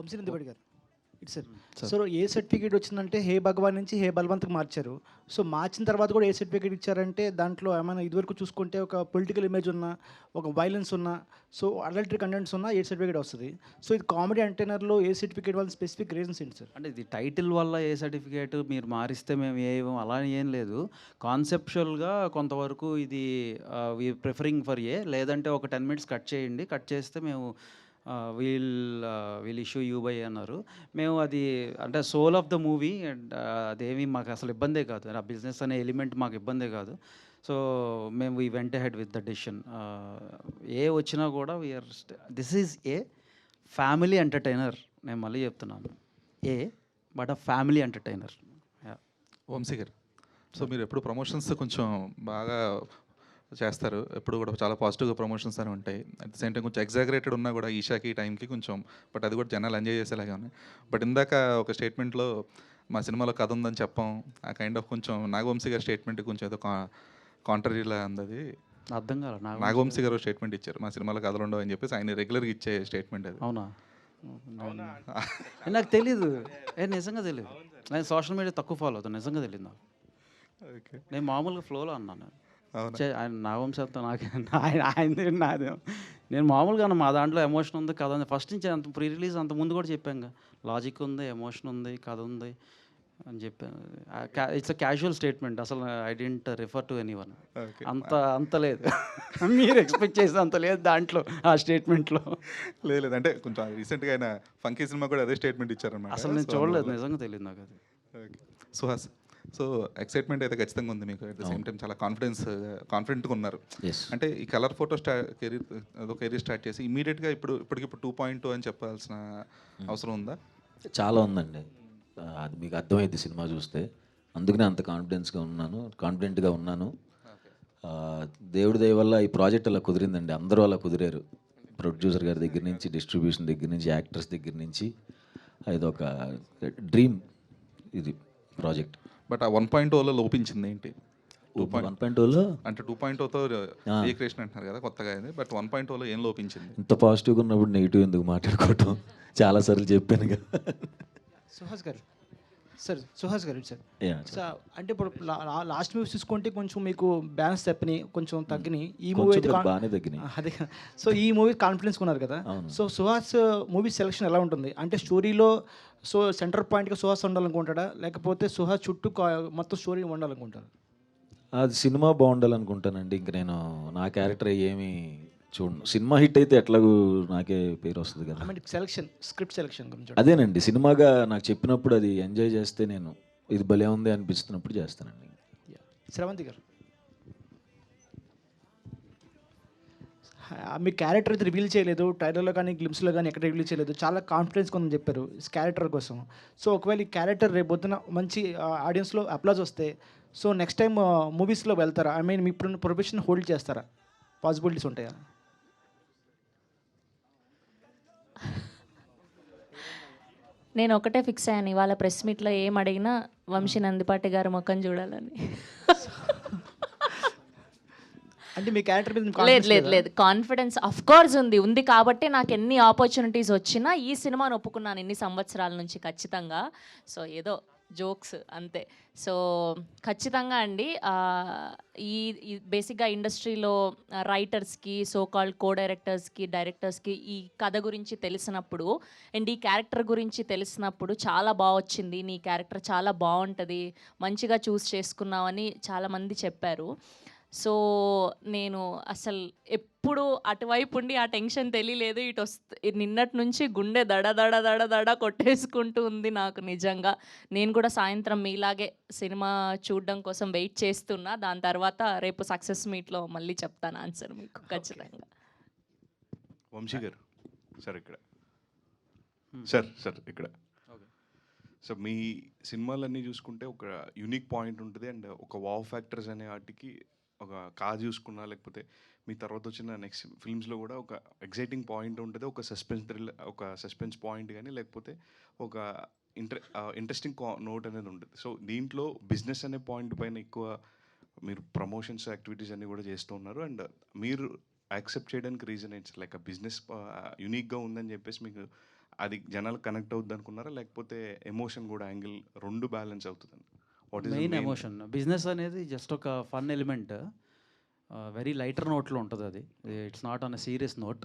వంశీనందిపడి గారు. ఇటు sir. So A certificate వచ్చిందంటే హే భగవాన్ నుంచి హే బలవంత్కి మార్చారు. సో మార్చిన తర్వాత కూడా ఏ సర్టిఫికేట్ ఇచ్చారంటే దాంట్లో ఏమైనా ఇదివరకు చూసుకుంటే ఒక పొలిటికల్ ఇమేజ్ ఉన్న ఒక వైలెన్స్ ఉన్న సో అడల్టరీ కంటెంట్స్ ఉన్న ఏ సర్టిఫికేట్ వస్తుంది. సో ఇది కామెడీ అంటైనర్లో ఏ సర్టిఫికేట్ వాళ్ళ స్పెసిఫిక్ రీజన్స్ ఏంటి సార్? అంటే ఇది టైటిల్ వల్ల ఏ సర్టిఫికేట్ మీరు మారిస్తే మేము ఏ అలా ఏం లేదు. కాన్సెప్చువల్గా కొంతవరకు ఇది ప్రిఫరింగ్ ఫర్ ఏ లేదంటే ఒక టెన్ మినిట్స్ కట్ చేయండి. కట్ చేస్తే మేము we'll we'll issue you by అన్నారు. మేము అది అంటే soul of the movie and అదేమి మాకు అసలు ఇబ్బందే కాదు. ఆ బిజినెస్ అనే ఎలిమెంట్ మాకు ఇబ్బందే కాదు. సో మేము we went ahead with the decision A వచ్చినా కూడా we're this is a family entertainer నేను మళ్ళీ చెప్తున్నాను. A but a family entertainer Vamshi garu so మీరు ఎప్పుడు ప్రమోషన్స్ కొంచెం బాగా చేస్తారు. ఎప్పుడు కూడా చాలా పాజిటివ్గా ప్రమోషన్స్ అని ఉంటాయి. అట్ ద సేమ్ టైం కొంచెం ఎగ్జాగరేటెడ్ ఉన్నా కూడా ఈషాకి ఈ టైంకి కొంచెం బట్ అది కూడా జనాలు ఎంజాయ్ చేసేలాగా ఉన్నాయి. బట్ ఇందాక ఒక స్టేట్మెంట్లో మా సినిమాలో కథ ఉందని చెప్పాం. ఆ కైండ్ ఆఫ్ కొంచెం నాగవంశీ గారి స్టేట్మెంట్ కొంచెం ఏదో కాంట్రరీలా అందది. అర్థం కాల నాకు నాగవంశీ గారు స్టేట్మెంట్ ఇచ్చారు. మా సినిమాలో కథలు ఉండవు అని చెప్పేసి ఆయన రెగ్యులర్గా ఇచ్చే స్టేట్మెంట్ అది. అవునా? నాకు తెలీదు. ఏ నిజంగా తెలియదు నేను సోషల్ మీడియా తక్కువ ఫాలో అవుతాను. నిజంగా తెలియదు నాకు. ఓకే. నేను మామూలుగా ఫ్లోలో అన్నాను. ఆయన నా వంశంతో నాకు ఆయన ఆయనది నాదే. నేను మామూలుగా మా దాంట్లో ఎమోషన్ ఉంది కథ ఉంది. ఫస్ట్ నుంచి అంత ప్రీ రిలీజ్ అంత ముందు కూడా చెప్పాను లాజిక్ ఉంది ఎమోషన్ ఉంది కథ ఉంది అని చెప్పాను ఇట్స్ అ క్యాజువల్ స్టేట్మెంట్ అసలు I didn't refer to anyone అంత అంత లేదు. మీరు ఎక్స్పెక్ట్ చేసే అంత లేదు దాంట్లో ఆ స్టేట్మెంట్లో లేదు లేదు. అంటే కొంచెం రీసెంట్గా ఆయన ఫంకీ సినిమా కూడా అదే స్టేట్మెంట్ ఇచ్చారన్నమాట. అసలు నేను చూడలేదు నిజంగా తెలియదు నాకు అది. ఓకే సుహాస్ సో ఎక్సైట్మెంట్ అయితే ఖచ్చితంగా ఉంది మీకు. అట్ ద సేమ్ టైం చాలా కాన్ఫిడెన్స్ కాన్ఫిడెంట్గా ఉన్నారు. అంటే ఈ కలర్ ఫోటో స్టా కెరీర్ అదో కెరీర్ స్టార్ట్ చేసి ఇమీడియట్గా ఇప్పుడు ఇప్పటికిప్పుడు టూ పాయింట్ టూ అని చెప్పాల్సిన అవసరం ఉందా? చాలా ఉందండి. అది మీకు అర్థమైంది సినిమా చూస్తే. అందుకనే అంత కాన్ఫిడెన్స్గా ఉన్నాను కాన్ఫిడెంట్గా ఉన్నాను. దేవుడి దయ వల్ల ఈ ప్రాజెక్ట్ అలా కుదిరిందండి. అందరూ అలా కుదిరారు. ప్రొడ్యూసర్ గారి దగ్గర నుంచి డిస్ట్రిబ్యూషన్ దగ్గర నుంచి యాక్టర్స్ దగ్గర నుంచి. ఇది ఒక డ్రీమ్ ఇది ప్రాజెక్ట్ బట్ ఆ వన్ పాయింట్ ఓలో లోపించింది ఏంటి? వన్ పాయింట్ టూలో అంటే టూ పాయింట్ ఓతో రీక్రియేషన్ అంటున్నారు కదా కొత్తగా అయింది. బట్ వన్ పాయింట్ ఓలో ఏం లోపించింది? ఇంత పాజిటివ్గా ఉన్నప్పుడు నెగిటివ్ ఎందుకు మాట్లాడుకోవటం? చాలాసార్లు చెప్పాను కదా సుహాస్ గారు సార్ సుహాస్ గారు సార్. Yeah, సో అంటే ఇప్పుడు లాస్ట్ మూవీస్ చూసుకుంటే కొంచెం మీకు బ్యాలెన్స్ తప్పినాయి కొంచెం తగ్గినాయి. ఈ మూవీ. అదే సో ఈ మూవీ కాన్ఫిడెన్స్ ఉన్నారు కదా. సో సుహాస్ మూవీ సెలెక్షన్ ఎలా ఉంటుంది? అంటే స్టోరీలో సో సెంటర్ పాయింట్గా సుహాస్ ఉండాలనుకుంటాడా? లేకపోతే సుహాస్ చుట్టూ మొత్తం స్టోరీ ఉండాలనుకుంటారు అది సినిమా బాగుండాలనుకుంటానండి. ఇంక నేను నా క్యారెక్టర్ ఏమి చూడను. సినిమా హిట్ అయితే ఎట్లాగూ నాకే పేరు వస్తుంది కదా. సెలెక్షన్ స్క్రిప్ట్ సెలెక్షన్ గురించి అదేనండి సినిమాగా నాకు చెప్పినప్పుడు అది ఎంజాయ్ చేస్తే నేను ఇది భలే ఉంది అనిపిస్తున్నప్పుడు చేస్తానండి. శ్రవంతి గారు. మీ క్యారెక్టర్ అయితే రివీల్ చేయలేదు ట్రైలర్లో కానీ గ్లిమ్స్లో కానీ ఎక్కడ రివీల్ చేయలేదు. చాలా కాన్ఫిడెన్స్ కొందని చెప్పారు క్యారెక్టర్ కోసం. సో ఒకవేళ ఈ క్యారెక్టర్ రేపు పొద్దున మంచి ఆడియన్స్లో అప్లాజ్ వస్తే సో నెక్స్ట్ టైం మూవీస్లో వెళ్తారా? ఐ మీన్ మీ ఇప్పుడున్న ప్రొఫెషన్ హోల్డ్ చేస్తారా? పాసిబిలిటీస్ ఉంటాయా? నేను ఒకటే ఫిక్స్ అయ్యాను ఇవాళ ప్రెస్ మీట్లో ఏం అడిగినా వంశీ నందిపాటి గారి ముఖం చూడాలని. అంటే మీ క్యారెక్టర్ మీద మీకు లేదు confidence లేదు లేదా? లేదు. కాన్ఫిడెన్స్ అఫ్ కోర్స్ ఉంది. ఉంది కాబట్టి నాకు ఎన్ని ఆపర్చునిటీస్ వచ్చినా ఈ సినిమాను ఒప్పుకున్నాను ఎన్ని సంవత్సరాల నుంచి ఖచ్చితంగా. సో ఏదో జోక్స్ అంతే. సో ఖచ్చితంగా అండి ఈ బేసిక్గా ఇండస్ట్రీలో రైటర్స్కి సో కాల్డ్ కో డైరెక్టర్స్కి డైరెక్టర్స్కి ఈ కథ గురించి తెలిసినప్పుడు అండ్ ఈ క్యారెక్టర్ గురించి తెలిసినప్పుడు చాలా బాగా వచ్చింది. నీ క్యారెక్టర్ చాలా బాగుంటుంది మంచిగా చూస్ చేసుకున్నావని చాలామంది చెప్పారు. సో నేను అసలు ఎప్పుడు అటువైపు ఉండి ఆ టెన్షన్ తెలియలేదు. ఇటు వస్తే నిన్నటి నుంచి గుండె దడ దడ దడ దడ కొట్టేసుకుంటూ ఉంది నాకు నిజంగా. నేను కూడా సాయంత్రం మీలాగే సినిమా చూడడం కోసం వెయిట్ చేస్తున్నా. దాని తర్వాత రేపు సక్సెస్ మీట్లో మళ్ళీ చెప్తాను ఆన్సర్ మీకు ఖచ్చితంగా. వంశీ గారు. సార్ ఇక్కడ. సార్ సార్ ఇక్కడ. సో మీ సినిమాలన్నీ చూసుకుంటే ఒక యూనిక్ పాయింట్ ఉంటుంది. అండ్ ఒక వావ్ ఫ్యాక్టర్స్ అనే వాటికి ఒక కా చూసుకున్నా లేకపోతే మీ తర్వాత వచ్చిన నెక్స్ట్ ఫిల్మ్స్లో కూడా ఒక ఎగ్జైటింగ్ పాయింట్ ఉంటుంది. ఒక సస్పెన్స్ థ్రిల్ ఒక సస్పెన్స్ పాయింట్ కానీ లేకపోతే ఒక ఇంట్రె ఇంట్రెస్టింగ్ నోట్ అనేది ఉంటుంది. సో దీంట్లో బిజినెస్ అనే పాయింట్ పైన ఎక్కువ మీరు ప్రమోషన్స్ యాక్టివిటీస్ అన్నీ కూడా చేస్తూ ఉన్నారు. అండ్ మీరు యాక్సెప్ట్ చేయడానికి రీజన్ ఏంటి? లైక్ ఆ బిజినెస్ యూనిక్గా ఉందని చెప్పేసి మీకు అది జనాలు కనెక్ట్ అవుద్ది అనుకున్నారా? లేకపోతే ఎమోషన్ కూడా యాంగిల్ రెండు బ్యాలెన్స్ అవుతుందండి? మెయిన్ ఎమోషన్ బిజినెస్ అనేది జస్ట్ ఒక ఫన్ ఎలిమెంట్ వెరీ లైటర్ నోట్లో ఉంటుంది అది. It's not on serious note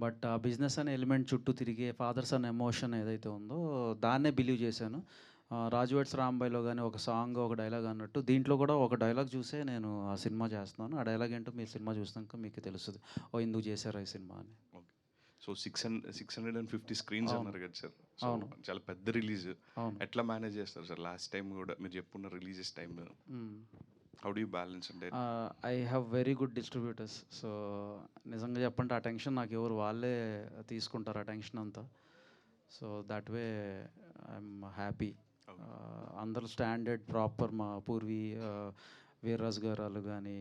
but ఆ బిజినెస్ అనే ఎలిమెంట్ చుట్టూ తిరిగే ఫాదర్స్ అనే ఎమోషన్ ఏదైతే ఉందో దాన్నే బిలీవ్ చేశాను. రాజువేట్స్ రాంబాయ్లో కానీ ఒక సాంగ్ ఒక డైలాగ్ అన్నట్టు దీంట్లో కూడా ఒక డైలాగ్ చూసే నేను ఆ సినిమా చేస్తున్నాను. ఆ డైలాగ్ ఏంటో మీరు సినిమా చూసినాక మీకు తెలుస్తుంది. ఓ ఎందుకు చేశారు ఈ సినిమా అని. So six hundred six hundred and fifty screens. అన్నారు కదా సార్. సో. చాలా పెద్ద రిలీజ్. ఎట్లా మేనేజ్ చేస్తారు సార్? లాస్ట్ టైం కూడా మీరు చెప్పుకున్న releases time. How do balance అంటే? I have very good distributors so నిజంగా చెప్పంటే ఆ టెన్షన్ నాకు ఎవరు వాళ్ళే తీసుకుంటారు ఆ టెన్షన్ అంతా. So that way I'm happy అందరూ స్టాండర్డ్ ప్రాపర్ మా పూర్వీ వీర్రాజ్ గారు వాళ్ళు కానీ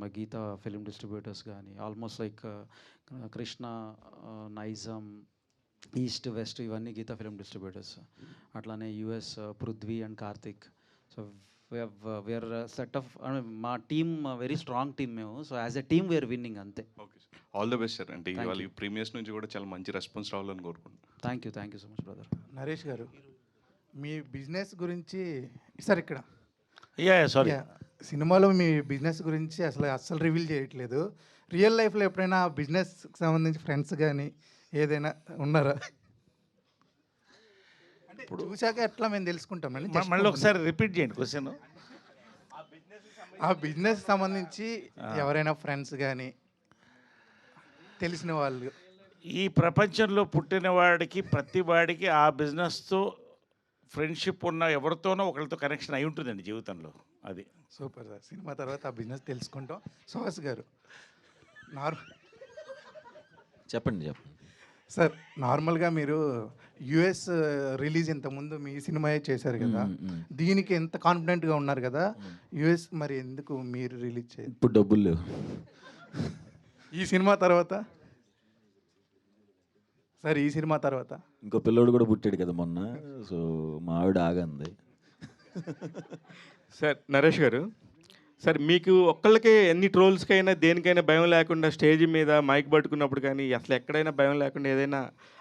మా గీతా ఫిలిం డిస్ట్రిబ్యూటర్స్ కానీ almost like Krishna Nizam east west ఇవన్నీ గీతా ఫిలిం డిస్ట్రిబ్యూటర్స్. అట్లానే US Prithvi and Karthik. So we're set of మా టీమ్ వెరీ స్ట్రాంగ్ టీమ్ మేము. So as a team we're winning అంతే. Okay sir all the best sir అంటే ఇవాళ premieres నుంచి కూడా చాలా మంచి రెస్పాన్స్ రావాలని కోరుకుంటున్నాను. Thank you thank you so much brother Naresh garu me business గురించి సార్ ఇక్కడ. యా సారీ సినిమాలో మీ బిజినెస్ గురించి అసలు అస్సలు రివీల్ చేయట్లేదు. రియల్ లైఫ్లో ఎప్పుడైనా బిజినెస్కి సంబంధించి ఫ్రెండ్స్ కానీ ఏదైనా ఉన్నారా? అంటే చూశాక ఎట్లా మేము తెలుసుకుంటామండి Just మళ్ళీ ఒకసారి రిపీట్ చేయండి క్వశ్చన్ ఆ బిజినెస్ సంబంధించి ఎవరైనా ఫ్రెండ్స్ కానీ తెలిసిన వాళ్ళు. ఈ ప్రపంచంలో పుట్టిన వాడికి ప్రతి వాడికి ఆ బిజినెస్తో ఫ్రెండ్షిప్ ఉన్న ఎవరితోనో ఒకరితో కనెక్షన్ అయి ఉంటుందండి జీవితంలో. అది. Super sir. సినిమా తర్వాత ఆ బిజినెస్ తెలుసుకుంటాం. సుహాస్ గారు నార్మల్ చెప్పండి చెప్పండి. సార్ నార్మల్గా మీరు యుఎస్ రిలీజ్ ఇంతకుముందు మీ సినిమా చేశారు కదా. దీనికి ఎంత కాన్ఫిడెంట్గా ఉన్నారు కదా? యుఎస్ మరి ఎందుకు మీరు రిలీజ్ చేయాలి? ఇప్పుడు డబ్బులు లేవు. ఈ సినిమా తర్వాత? సార్ ఈ సినిమా తర్వాత. ఇంకో పిల్లోడు కూడా పుట్టాడు కదా మొన్న. సో మా ఆవిడ ఆగంది. సార్ నరేష్ గారు సార్ మీకు ఒక్కళ్ళకే ఎన్ని ట్రోల్స్కైనా దేనికైనా భయం లేకుండా స్టేజ్ మీద మైక్ పట్టుకున్నప్పుడు కానీ అసలు ఎక్కడైనా భయం లేకుండా ఏదైనా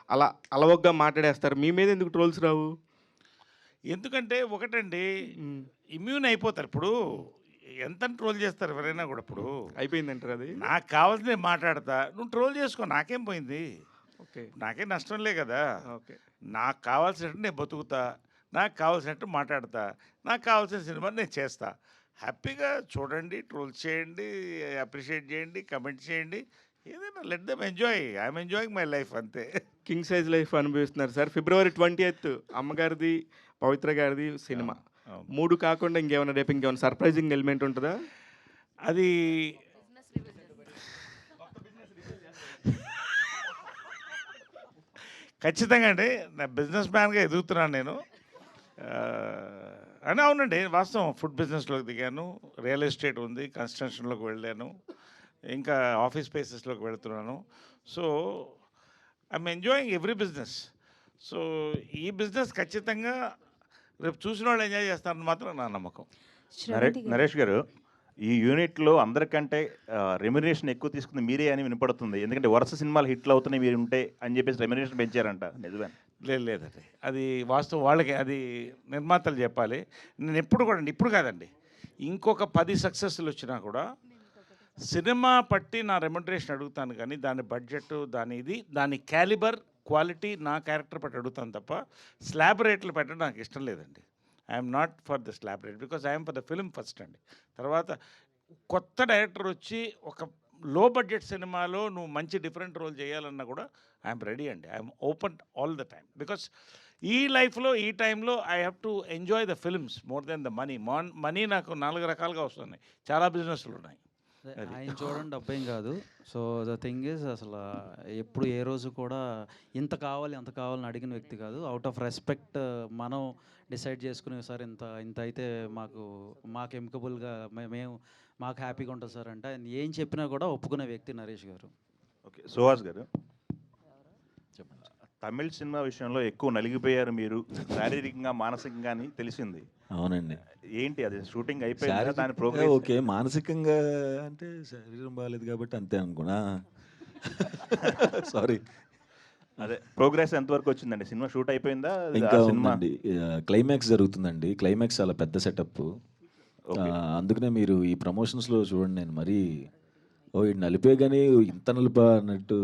అలా అలవగ్గా మాట్లాడేస్తారు. మీ మీద ఎందుకు ట్రోల్స్ రావు? ఎందుకంటే ఒకటండి ఇమ్యూన్ అయిపోతారు. ఇప్పుడు ఎంత ట్రోల్ చేస్తారు ఎవరైనా కూడా ఇప్పుడు? అయిపోయిందంటారు అది? నాకు కావాల్సింది మాట్లాడతా. నువ్వు ట్రోల్ చేసుకో నాకేం పోయింది? ఓకే. నాకేం నష్టంలే కదా. ఓకే. నాకు కావాల్సినట్టు నేను బతుకుతా నాకు కావాల్సినట్టు మాట్లాడతా నాకు కావాల్సిన సినిమా నేను చేస్తా. హ్యాపీగా చూడండి ట్రోల్ చేయండి అప్రిషియేట్ చేయండి కమెంట్ చేయండి ఏదైనా let them enjoy. I'm enjoying my life అంతే. కింగ్ సైజ్ లైఫ్ అనుభవిస్తున్నారు సార్. ఫిబ్రవరి ట్వంటీ ఎయిత్ అమ్మగారిది పవిత్ర గారిది సినిమా. మూడు కాకుండా ఇంకేమైనా రేపు ఇంకేమైనా సర్ప్రైజింగ్ ఎలిమెంట్ ఉంటుందా? అది ఖచ్చితంగా అండి. నా బిజినెస్ మ్యాన్గా ఎదుగుతున్నాను నేను. అని అవునండి. వాస్తవం. ఫుడ్ బిజినెస్లోకి దిగాను. రియల్ ఎస్టేట్ ఉంది. కన్స్ట్రక్షన్లోకి వెళ్ళాను. ఇంకా ఆఫీస్ స్పేసెస్లోకి వెళ్తున్నాను. So I'm enjoying every business so ఈ బిజినెస్ ఖచ్చితంగా రేపు చూసిన వాళ్ళు ఎంజాయ్ చేస్తారని మాత్రం నా నమ్మకం. నరే నరేష్ గారు ఈ యూనిట్లో అందరికంటే రెమ్యునేషన్ ఎక్కువ తీసుకుంది మీరే అని వినపడుతుంది. ఎందుకంటే వరుస సినిమాలు హిట్లు అవుతున్నాయి మీరు ఉంటే అని చెప్పేసి రెమ్యునేషన్ పెంచారంట నిజమే లేదు లేదండి. అది వాస్తవం వాళ్ళకి అది నిర్మాతలు చెప్పాలి. నేను ఎప్పుడు కూడా అండి ఇప్పుడు కాదండి. ఇంకొక పది సక్సెస్లు వచ్చినా కూడా సినిమా పట్టి నా రెమ్యునరేషన్ అడుగుతాను కానీ దాని బడ్జెట్ దాని ఇది దాని క్యాలిబర్ క్వాలిటీ నా క్యారెక్టర్ పట్టి అడుగుతాను తప్ప స్లాబ్ రేట్లు పెట్టడం నాకు ఇష్టం లేదండి. I'm not for the slab rate because I'm for the film first అండి. తర్వాత కొత్త డైరెక్టర్ వచ్చి ఒక లో బడ్జెట్ సినిమాలో నువ్వు మంచి డిఫరెంట్ రోల్ చేయాలన్నా కూడా ఐఎమ్ రెడీ అండి. I'm open all the time because ఈ లైఫ్లో ఈ టైంలో I have to enjoy the films more than the money Maan money నాకు నాలుగు రకాలుగా వస్తున్నాయి. చాలా బిజినెస్లు ఉన్నాయి. ఆయన చూడండి డబ్బేం కాదు. సో ద థింగ్ ఇస్ అసలు ఎప్పుడు ఏ రోజు కూడా ఇంత కావాలి అంత కావాలని అడిగిన వ్యక్తి కాదు. అవుట్ ఆఫ్ రెస్పెక్ట్ మనం డిసైడ్ చేసుకునే సార్ ఇంత ఇంత అయితే మాకు మాకు ఎమికబుల్గా మేము మాకు హ్యాపీగా ఉంటుంది సార్ అంటే ఆయన ఏం చెప్పినా కూడా ఒప్పుకునే వ్యక్తి నరేష్ గారు. ఓకే సుహాస్ గారు. తమిళ సినిమా విషయంలో ఎక్కువ నలిగిపోయారు మీరు. శారీరకంగా మానసికంగా అని తెలిసింది. అవునండి. ఏంటి అది? షూటింగ్ అయిపోయిందా? దాని ప్రోగ్రెస్ ఓకే మానసికంగా అంటే శరీరం బాగాలేదు కాబట్టి అంతే అనుకున్నా. సారీ అదే ప్రోగ్రెస్ ఎంతవరకు వచ్చిందండి? సినిమా షూట్ అయిపోయిందా? ఇంకా సినిమా? ఉందండి. క్లైమాక్స్ జరుగుతుందండి. క్లైమాక్స్ చాలా పెద్ద సెటప్ అందుకనే మీరు ఈ ప్రమోషన్స్లో చూడండి నేను మరీ ఓ నలిపే కానీ ఇంత నలుపా అన్నట్టు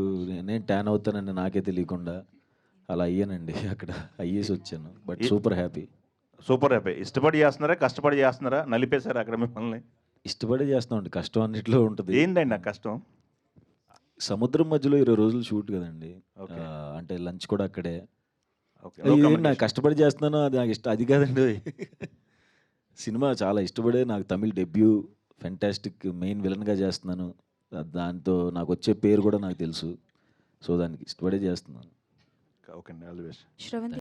నేను ట్యాన్ అవుతానని నాకే తెలియకుండా. అలా అయ్యానండి అక్కడ అయ్యేసి వచ్చాను. But super happy super happy ఇష్టపడి చేస్తున్నారా కష్టపడి చేస్తున్నారా? నలిపేశారా అక్కడ మిమ్మల్ని? ఇష్టపడే చేస్తామండి కష్టం అన్నిట్లో ఉంటుంది. ఏందండి ఆ కష్టం? సముద్రం మధ్యలో ఇరవై రోజులు షూట్ కదండి. ఆ, అంటే లంచ్ కూడా అక్కడే. ఓకే. నాకు కష్టపడి చేస్తున్నాను అది నాకు ఇష్టం అది కాదండి. సినిమా చాలా ఇష్టపడే నాకు తమిళ్ డెబ్యూ ఫెంటాస్టిక్ మెయిన్ విలన్గా చేస్తున్నాను. దాంతో నాకు వచ్చే పేరు కూడా నాకు తెలుసు. సో దానికి ఇష్టపడే చేస్తున్నాను. ఓకే అండి ఆల్ ది బెస్ట్ శ్రవంతి